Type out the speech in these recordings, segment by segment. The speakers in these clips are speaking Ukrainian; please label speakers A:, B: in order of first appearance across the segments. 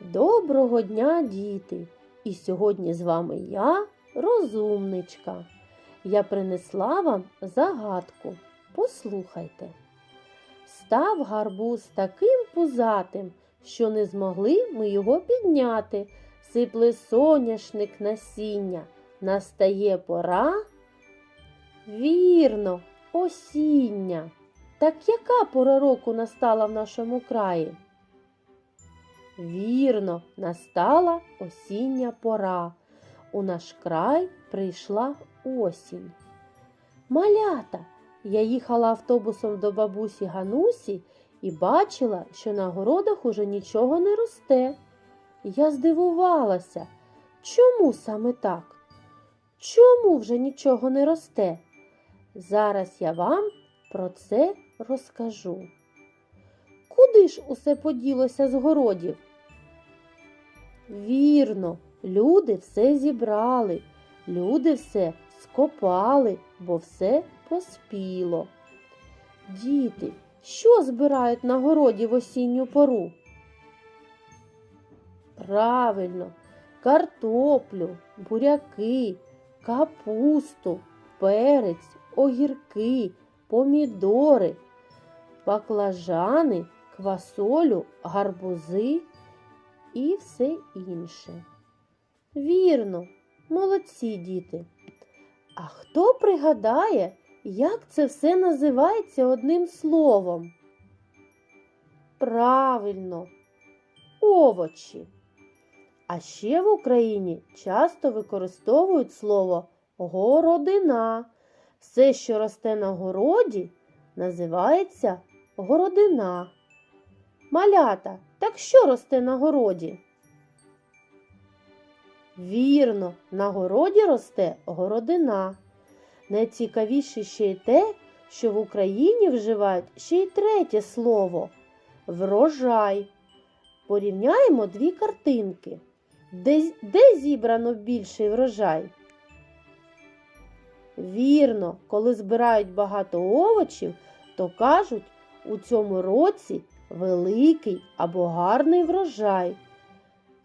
A: Доброго дня, діти! І сьогодні з вами я, розумничка. Я принесла вам загадку. Послухайте. Став гарбуз таким пузатим, що не змогли ми його підняти. Сипле соняшник насіння. Настає пора. Вірно, осіння. Так яка пора року настала в нашому краї? Вірно, настала осіння пора. У наш край прийшла осінь. Малята, я їхала автобусом до бабусі Ганусі і бачила, що на городах уже нічого не росте. Я здивувалася, чому саме так? Чому вже нічого не росте? Зараз я вам про це розкажу. Куди ж усе поділося з городів? Вірно, люди все зібрали, люди все скопали, бо все поспіло. Діти, що збирають на городі в осінню пору? Правильно, картоплю, буряки, капусту, перець, огірки, помідори, баклажани, квасолю, гарбузи і все інше. Вірно, молодці діти. А хто пригадає, як це все називається одним словом? Правильно, овочі. А ще в Україні часто використовують слово городина. Все, що росте на городі, називається городина. Малята, так що росте на городі? Вірно, на городі росте городина. Найцікавіше ще й те, що в Україні вживають ще й третє слово врожай. Порівняємо дві картинки. Де, де зібрано більший врожай? Вірно, коли збирають багато овочів, то кажуть, у цьому році великий або гарний врожай.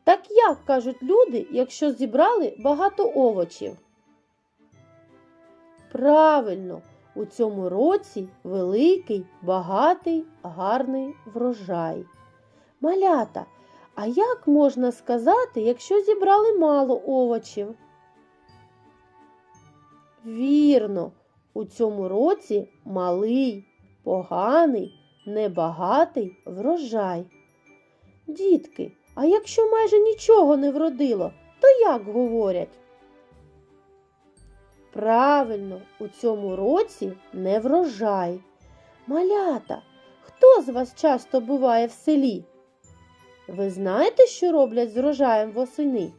A: Так як кажуть люди, якщо зібрали багато овочів? Правильно, у цьому році великий, багатий, гарний врожай. Малята, а як можна сказати, якщо зібрали мало овочів? Вірно, у цьому році малий, поганий, небагатий врожай. Дітки, а якщо майже нічого не вродило, то як говорять? Правильно, у цьому році не врожай. Малята, хто з вас часто буває в селі? Ви знаєте, що роблять з врожаєм восени?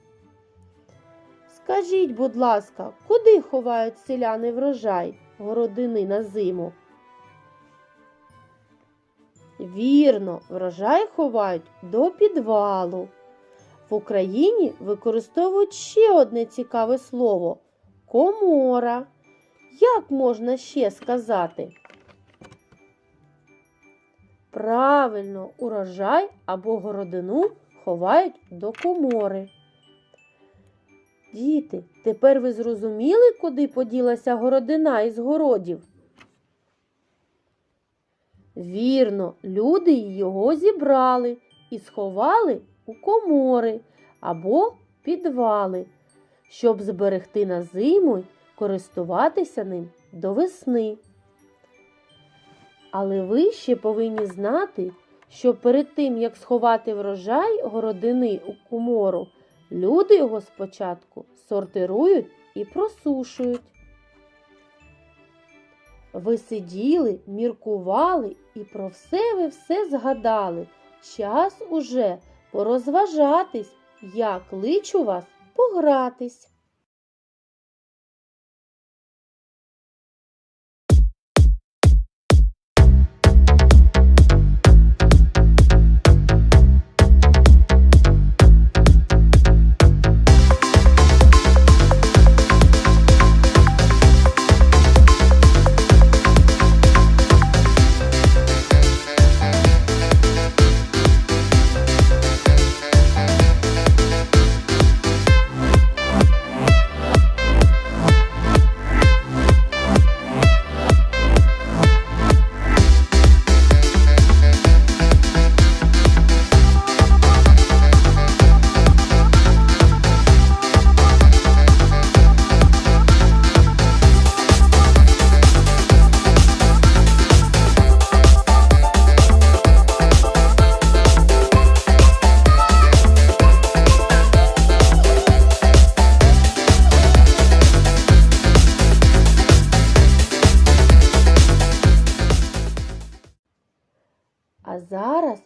A: Скажіть, будь ласка, куди ховають селяни врожай городини на зиму? Вірно, врожай ховають до підвалу. В Україні використовують ще одне цікаве слово комора. Як можна ще сказати? Правильно, урожай або городину ховають до комори. Діти, тепер ви зрозуміли, куди поділася городина із городів? Вірно, люди його зібрали і сховали у комори або підвали, щоб зберегти на зиму й користуватися ним до весни. Але ви ще повинні знати, що перед тим, як сховати врожай городини у комору, люди його спочатку сортирують і просушують. Ви сиділи, міркували і про все ви все згадали. Час уже порозважатись, я кличу вас погратись.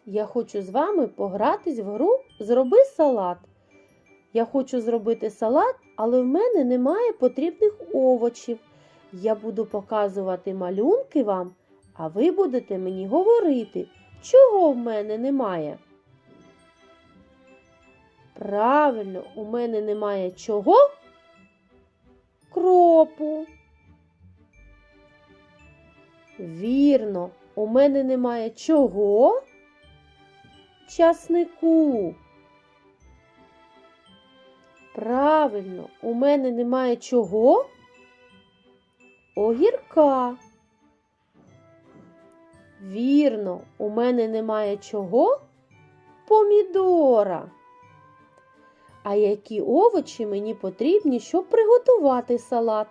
A: Я хочу з вами погратись в гру Зроби салат. Я хочу зробити салат, але в мене немає потрібних овочів. Я буду показувати малюнки вам, а ви будете мені говорити, чого в мене немає. Правильно, у мене немає чого? Кропу. Вірно, у мене немає чого? Часнику. Правильно, у мене немає чого? Огірка. Вірно, у мене немає чого? Помідора. А які овочі мені потрібні, щоб приготувати салат?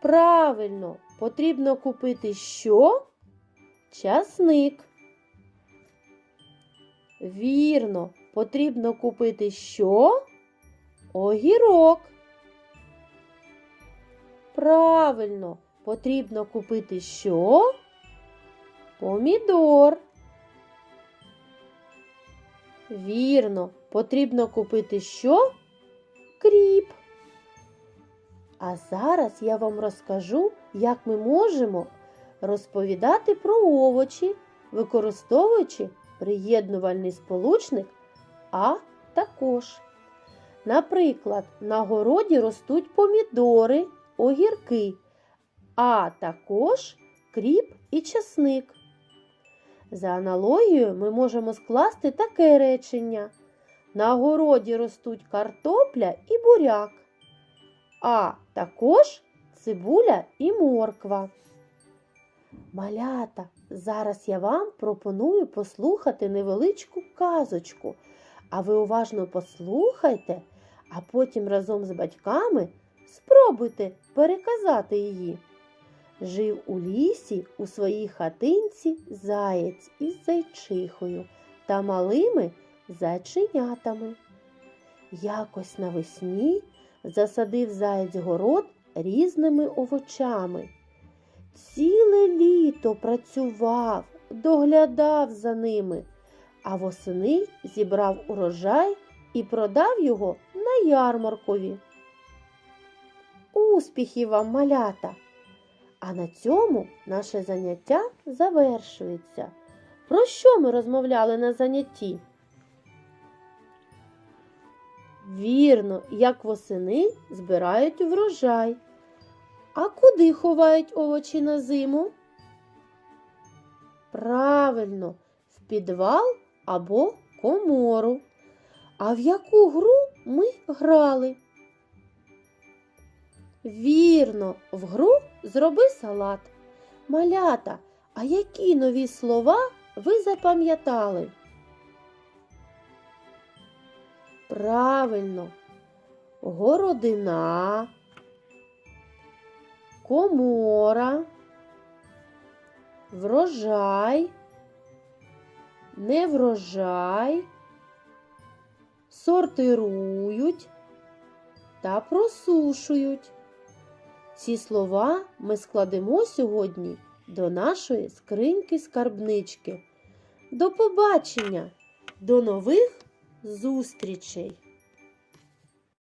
A: Правильно, потрібно купити що? Часник. Вірно, потрібно купити що? Огірок. Правильно, потрібно купити що? Помідор. Вірно, потрібно купити що? Кріп. А зараз я вам розкажу, як ми можемо розповідати про овочі, використовуючи приєднувальний сполучник а також. Наприклад, на городі ростуть помідори, огірки, а також кріп і часник. За аналогією ми можемо скласти таке речення. На городі ростуть картопля і буряк, а також цибуля і морква. Малята, зараз я вам пропоную послухати невеличку казочку. А ви уважно послухайте, а потім разом з батьками спробуйте переказати її. Жив у лісі у своїй хатинці заєць із зайчихою та малими зайченятами. Якось навесні засадив заєць город різними овочами. Ціле літо працював, доглядав за ними, а восени зібрав урожай і продав його на ярмаркові. Успіхів вам, малята! А на цьому наше заняття завершується. Про що ми розмовляли на занятті? Вірно, як восени збирають врожай. А куди ховають овочі на зиму? Правильно, в підвал або комору. А в яку гру ми грали? Вірно, в гру зроби салат. Малята, а які нові слова ви запам'ятали? Правильно, городина, комора, врожай, неврожай, сортирують та просушують. Ці слова ми складемо сьогодні до нашої скриньки скарбнички. До побачення, до нових зустрічей!